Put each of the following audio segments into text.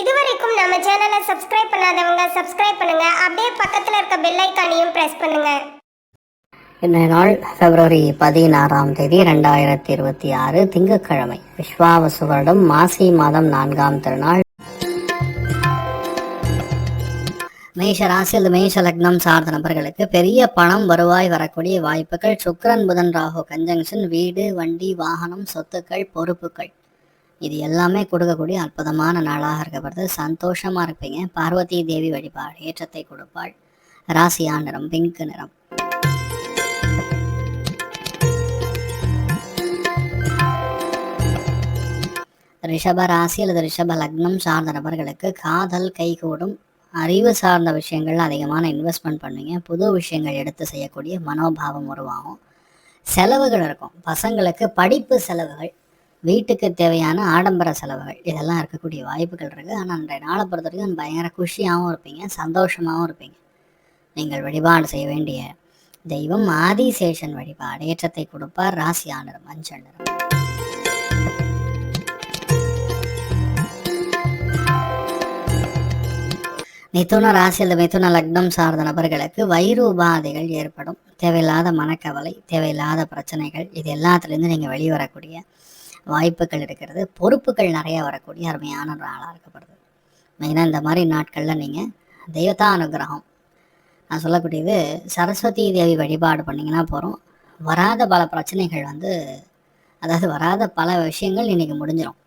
இதுவரைக்கும் நம்ம சேனலை சப்ஸ்கிரைப் பண்ணாதவங்க சப்ஸ்கிரைப் பண்ணுங்க. அப்படியே பக்கத்தில் இருக்க பெல் ஐக்கானையும் பிரஸ் பண்ணுங்க. இன்றைய நாள் பிப்ரவரி பதினாறாம் தேதி ரெண்டாயிரத்தி இருபத்தி ஆறு திங்கட்கிழமை. விஸ்வாவசு வருடம் மாசி மாதம் நான்காம் திருநாள். மேஷ ராசி அல்லது மேஷ லக்னம் சார்ந்த நபர்களுக்கு பெரிய பணம் வருவாய் வரக்கூடிய வாய்ப்புகள். சுக்கரன் புதன் ராகு கன்ஜங்ஷன் வீடு வண்டி வாகனம் சொத்துக்கள் பொறுப்புகள். இது எல்லாமே கொடுக்கக்கூடிய அற்புதமான நாளாக இருக்கப்படுது சந்தோஷமாக இருப்பீங்க. பார்வதி தேவி வழிபாடு ஏற்றத்தை கொடுப்பாள். ராசியா நிறம் பிங்க் நிறம். ரிஷப ராசி அல்லது ரிஷப லக்னம் சார்ந்த நபர்களுக்கு காதல் கைகூடும். அறிவு சார்ந்த விஷயங்கள் அதிகமான இன்வெஸ்ட்மெண்ட் பண்ணுவீங்க புது விஷயங்கள் எடுத்து செய்யக்கூடிய மனோபாவம் உருவாகும். செலவுகள் இருக்கும். பசங்களுக்கு படிப்பு செலவுகள் வீட்டுக்கு தேவையான ஆடம்பர செலவுகள். இதெல்லாம் இருக்கக்கூடிய வாய்ப்புகள் இருக்குது ஆனால் அன்றைய நாளை பொறுத்த வரைக்கும் பயங்கர குஷியாகவும் இருப்பீங்க சந்தோஷமாகவும் இருப்பீங்க. நீங்கள் வழிபாடு செய்ய வேண்டிய தெய்வம் ஆதிசேஷன் வழிபாடு. ஏற்றத்தை கொடுப்பார் ராசியானர் மஞ்சள் நிறம் மிதுன ராசி அல்லது மிதுன லக்னம் சார்ந்த நபர்களுக்கு வயிறு உபாதைகள் ஏற்படும். தேவையில்லாத மனக்கவலை தேவையில்லாத பிரச்சனைகள் இது எல்லாத்துலேருந்து நீங்கள் வெளிவரக்கூடிய வாய்ப்புகள் இருக்கிறது. பொறுப்புகள் நிறைய வரக்கூடிய அருமையான ஒரு நாளாக இருக்கப்படுது. மெயினாக இந்த மாதிரி நாட்களில் நீங்கள் தெய்வதா அனுகிரகம். நான் சொல்லக்கூடியது சரஸ்வதி தேவி வழிபாடு பண்ணிங்கன்னா போகிறோம் வராத பல பிரச்சனைகள் வந்து அதாவது வராத பல விஷயங்கள் இன்றைக்கி முடிஞ்சிடும்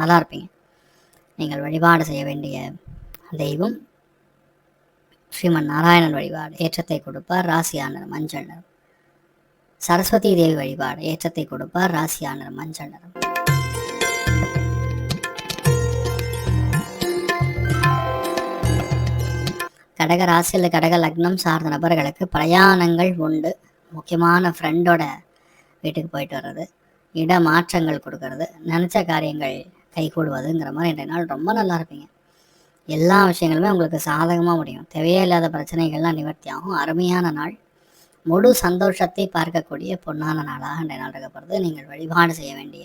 நல்லா இருப்பீங்க. நீங்கள் வழிபாடு செய்ய வேண்டிய தெய்வம். ஸ்ரீமன் நாராயணன் வழிபாடு ஏற்றத்தை கொடுப்பார். ராசியானர் மஞ்சள் நிறம். சரஸ்வதி தேவி வழிபாடு ஏற்றத்தை கொடுப்பார் ராசியானர் மஞ்சள் நிறம். கடக ராசியில் கடக லக்னம் சார்ந்த நபர்களுக்கு பிரயாணங்கள் உண்டு. முக்கியமான ஃப்ரெண்டோட வீட்டுக்கு போயிட்டு வர்றது இட மாற்றங்கள் கொடுக்கறது நினச்ச காரியங்கள் கைகூடுவதுங்கிற மாதிரி இன்றைய நாள் ரொம்ப நல்லா இருப்பீங்க. எல்லா விஷயங்களுமே உங்களுக்கு சாதகமாக முடியும். தேவையே இல்லாத பிரச்சனைகள்லாம் நிவர்த்தி ஆகும். அருமையான நாள். முழு சந்தோஷத்தை பார்க்கக்கூடிய பொன்னான நாளாக இன்றைய நாள் நீங்கள் வழிபாடு செய்ய வேண்டிய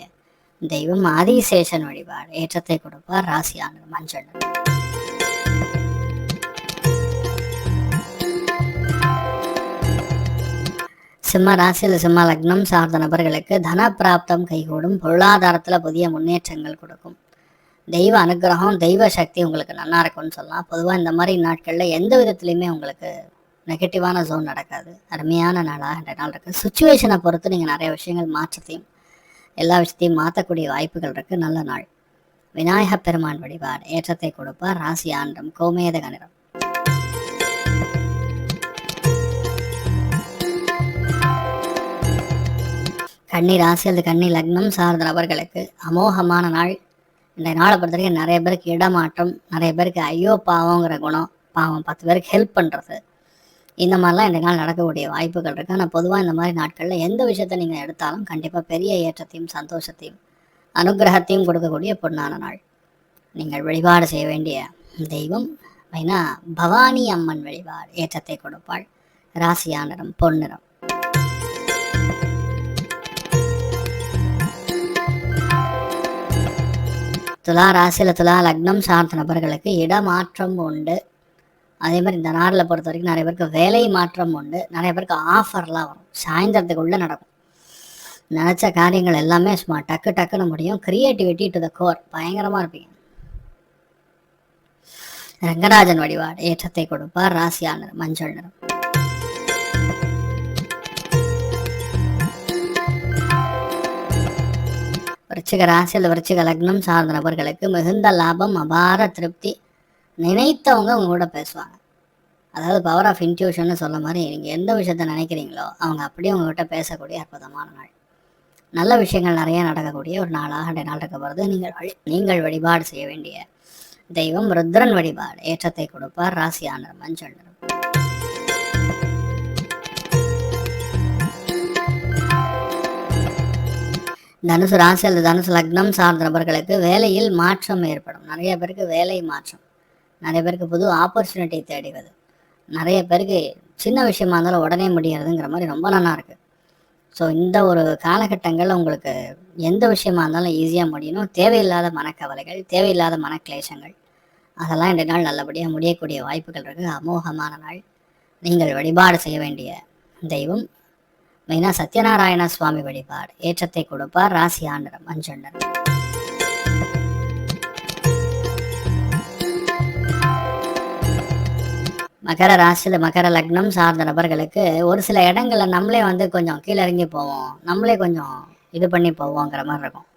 தெய்வம் ஆதிசேஷன் வழிபாடு. ஏற்றத்தை கொடுப்பார். ராசியான மஞ்சள் சிம்ம ராசியில் சிம்ம லக்னம் சார்ந்த நபர்களுக்கு தன பிராப்தம் கைகூடும். பொருளாதாரத்தில் புதிய முன்னேற்றங்கள் கொடுக்கும். தெய்வ அனுகிரகம் தெய்வ சக்தி உங்களுக்கு நல்லா இருக்கும்னு சொல்லலாம். பொதுவாக இந்த மாதிரி நாட்களில் எந்த விதத்துலையுமே உங்களுக்கு நெகட்டிவான ஜோன் நடக்காது. அருமையான நாளாக இந்த நாள் இருக்குது சுச்சுவேஷனை பொறுத்து நீங்கள் நிறைய விஷயங்கள் மாற்றத்தையும் எல்லா விஷயத்தையும் மாற்றக்கூடிய வாய்ப்புகள் இருக்குது நல்ல நாள். விநாயக பெருமான் வழிபாடு. ஏற்றத்தை கொடுப்பார். ராசி ஆண்டம் கோமேதக நிறம் கன்னி ராசி அல்லது கன்னி லக்னம் சார்ந்த நபர்களுக்கு அமோகமான நாள். இந்த நாளை பொறுத்த வரைக்கும் நிறைய பேருக்கு இடமாற்றம் நிறைய பேருக்கு ஐயோ பாவங்கிற குணம் பாவம் பத்து பேருக்கு ஹெல்ப் பண்ணுறது இந்த மாதிரிலாம் இந்த நாள் நடக்கக்கூடிய வாய்ப்புகள் இருக்குது ஆனால் பொதுவாக இந்த மாதிரி நாட்களில் எந்த விஷயத்த நீங்கள் எடுத்தாலும் கண்டிப்பாக பெரிய ஏற்றத்தையும் சந்தோஷத்தையும் அனுகிரகத்தையும் கொடுக்கக்கூடிய பொன்னான நாள். நீங்கள் வழிபாடு செய்ய வேண்டிய தெய்வம் மெயினா பவானி அம்மன் வழிபாடு ஏற்றத்தை கொடுப்பாள். ராசியானரம் பொன்னிறம் துலா ராசியில் துலா லக்னம் சார்ந்த நபர்களுக்கு இடமாற்றம் உண்டு. அதே மாதிரி இந்த நாளில் பொறுத்த வரைக்கும் நிறைய பேருக்கு வேலை மாற்றம் உண்டு. நிறைய பேருக்கு ஆஃபர்லாம் வரும். சாயந்தரத்துக்குள்ளே நடக்கும். நினச்ச காரியங்கள் எல்லாமே சும்மா டக்கு டக்குன்னு முடியும். கிரியேட்டிவிட்டி டு த கோர் பயங்கரமாக இருப்பீங்க. ரங்கராஜன் வழிபாடு ஏற்றத்தை கொடுப்பார் ராசியானர் மஞ்சள் நிறம். விருச்சிக ராசியில் விருச்சிக லக்னம் சார்ந்த நபர்களுக்கு மிகுந்த லாபம் அபார திருப்தி நினைத்தவங்க உங்க கூட பேசுவாங்க. அதாவது பவர் ஆஃப் இன்ட்யூஷன்னு சொல்ல மாதிரி நீங்கள் எந்த விஷயத்த நினைக்கிறீங்களோ அவங்க அப்படியே உங்ககிட்ட பேசக்கூடிய அற்புதமான நாள். நல்ல விஷயங்கள் நிறைய நடக்கக்கூடிய ஒரு நாளாக இன்றைய நாள் போகிறது நீங்கள் வழி நீங்கள் வழிபாடு செய்ய வேண்டிய தெய்வம் ருத்ரன் வழிபாடு. ஏற்றத்தை கொடுப்பார் ராசியானர் மஞ்சள் நிறம் தனுசு ராசி அல்லது தனுசு லக்னம் சார்ந்த நபர்களுக்கு வேலையில் மாற்றம் ஏற்படும். நிறைய பேருக்கு வேலை மாற்றம். நிறைய பேருக்கு புது ஆப்பர்ச்சுனிட்டி தேடிவது நிறைய பேருக்கு சின்ன விஷயமா இருந்தாலும் உடனே முடியறதுங்கிற மாதிரி ரொம்ப நல்லா இருக்கு. ஸோ இந்த ஒரு காலகட்டங்களில் உங்களுக்கு எந்த விஷயமா இருந்தாலும் ஈஸியாக முடியணும். தேவையில்லாத மனக்கவலைகள் தேவையில்லாத மனக்லேசங்கள் அதெல்லாம் இந்த நாள் நல்லபடியாக முடியக்கூடிய வாய்ப்புகள் இருக்குது அமோகமான நாள். நீங்கள் வழிபாடு செய்ய வேண்டிய தெய்வம். மெயினாக சத்யநாராயண சுவாமி வழிபாடு. ஏற்றத்தை கொடுப்பார். ராசி ஆண்டரம் அஞ்சண்டரம் மகர ராசியில் மகர லக்னம் சார்ந்த நபர்களுக்கு ஒரு சில இடங்களில் நம்மளே வந்து கொஞ்சம் கீழே இறங்கி போவோம். நம்மளே கொஞ்சம் இது பண்ணி போவோங்கிற மாதிரி இருக்கும்.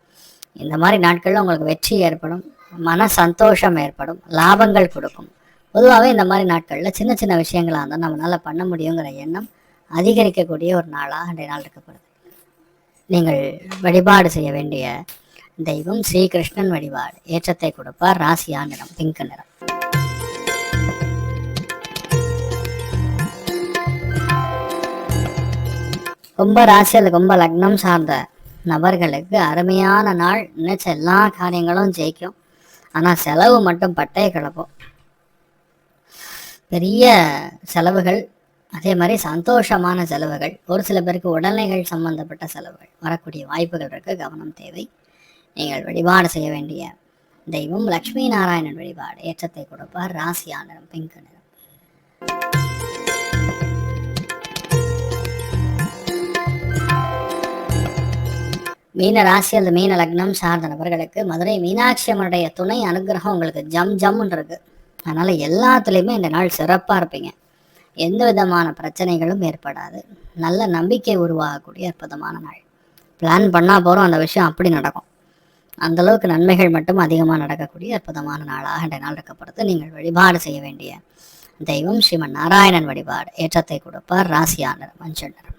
இந்த மாதிரி நாட்களில் உங்களுக்கு வெற்றி ஏற்படும் மன சந்தோஷம் ஏற்படும் லாபங்கள் கொடுக்கும். பொதுவாகவே இந்த மாதிரி நாட்களில் சின்ன சின்ன விஷயங்களாக இருந்தால் நம்மளால் பண்ண முடியுங்கிற எண்ணம் அதிகரிக்கக்கூடிய ஒரு நாளாக அன்றைய நாள் இருக்கப்படுது நீங்கள் வழிபாடு செய்ய வேண்டிய தெய்வம் ஸ்ரீகிருஷ்ணன் வழிபாடு. ஏற்றத்தை கொடுப்பார் ராசியா நிறம் பிங்க் நிறம். கும்ப ராசி ரொம்ப கும்ப லக்னம் சார்ந்த நபர்களுக்கு அருமையான நாள். நினைச்ச எல்லா காரியங்களும் ஜெயிக்கும். ஆனால் செலவு மட்டும் பட்டைய கிளப்பும். பெரிய செலவுகள் அதே மாதிரி சந்தோஷமான செலவுகள் ஒரு சில பேருக்கு உடல்நிலைகள் சம்பந்தப்பட்ட செலவுகள் வரக்கூடிய வாய்ப்புகள் இருக்கு. கவனம் தேவை. நீங்கள் வழிபாடு செய்ய வேண்டிய தெய்வம் லக்ஷ்மி நாராயணன் வழிபாடு ஏற்றத்தை கொடுப்பார். ராசியா நிறம் பிங்க் நிறம். மீன ராசி அல்லது மீன லக்னம் சார்ந்த நபர்களுக்கு மதுரை மீனாட்சி அம்மனுடைய துணை அனுகிரகம் உங்களுக்கு ஜம் ஜம்னு இருக்கு. அதனால எல்லாத்துலேயுமே இந்த நாள் சிறப்பாக இருப்பீங்க. எந்த விதமான பிரச்சனைகளும் ஏற்படாது. நல்ல நம்பிக்கை உருவாகக்கூடிய அற்புதமான நாள். பிளான் பண்ணால் போகிறோம் அந்த விஷயம் அப்படி நடக்கும். அந்த அளவுக்கு நன்மைகள் மட்டும் அதிகமாக நடக்கக்கூடிய அற்புதமான நாளாக இந்த நாள் இருக்கப்படுது. நீங்கள் வழிபாடு செய்ய வேண்டிய தெய்வம் ஸ்ரீமன் நாராயணன் வழிபாடு. ஏற்றத்தை கொடுப்பார் ராசியானர் மஞ்சள் நிறம்.